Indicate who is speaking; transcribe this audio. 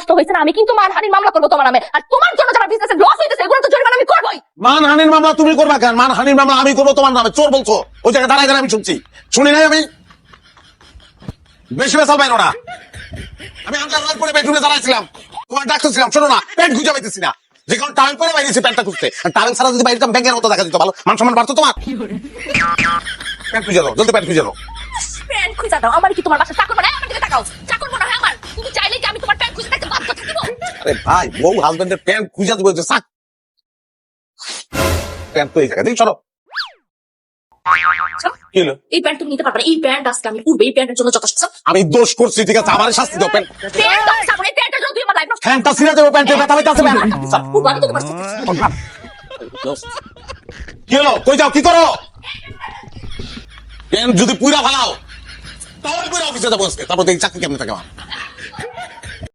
Speaker 1: নষ্ট হয়েছে না আমি কিন্তু মানহানির মামলা করব তোমার নামে। আর তোমার জন্য যারা বিজনেসে লস হইতেছে এগুলো তো জরিমানা আমি করবোই।
Speaker 2: মানহানির মামলা তুমি করবা কেন? মানহানির মামলা আমি করব তোমার নামে। চোর বলছো। ওই জায়গায় দাঁড়ায় দাঁড়ায় আমি শুনছি। শুনি নাই আমি? বেশি বেসাল না। আমি পরে বেডরুমে দাঁড়াইছিলাম। তোমার ডাক্তার ছিলাম শোনো না প্যান্ট খুঁজে পাইতেছি না। যে কারণ পরে বাইরেছি প্যান্টটা খুঁজতে। ছাড়া যদি বাইরে ব্যাংকের মতো দেখা দিত ভালো? মান সম্মান বাড়তো তোমার? প্যান্ট খুঁজে দাও জলদি প্যান্ট খুঁজে দাও।
Speaker 1: প্যান্ট খুঁজে দাও আমার কি তোমার বাসা চাকর বানায় আমার দিকে তাকাও।
Speaker 2: আরে ভাই বউ হাজবেন্ডের প্যান্ট খুঁজে সাক। প্যান্ট তো এই জায়গায় দেখি সরো
Speaker 1: এই প্যান্ট তুমি নিতে পারবে এই প্যান্ট আজকে আমি উঠবে এই প্যান্টের জন্য যথেষ্ট।
Speaker 2: আমি দোষ করছি ঠিক আছে আমার শাস্তি দাও প্যান্ট। ছিঁড়ে দেবো প্যান্টের ব্যথা কি হলো? কই যাও কি করো? প্যান্ট যদি পুরা ভালাও তাহলে পুরো অফিসে যাব আজকে। তারপর চাকরি কেমনে থাকে আমার।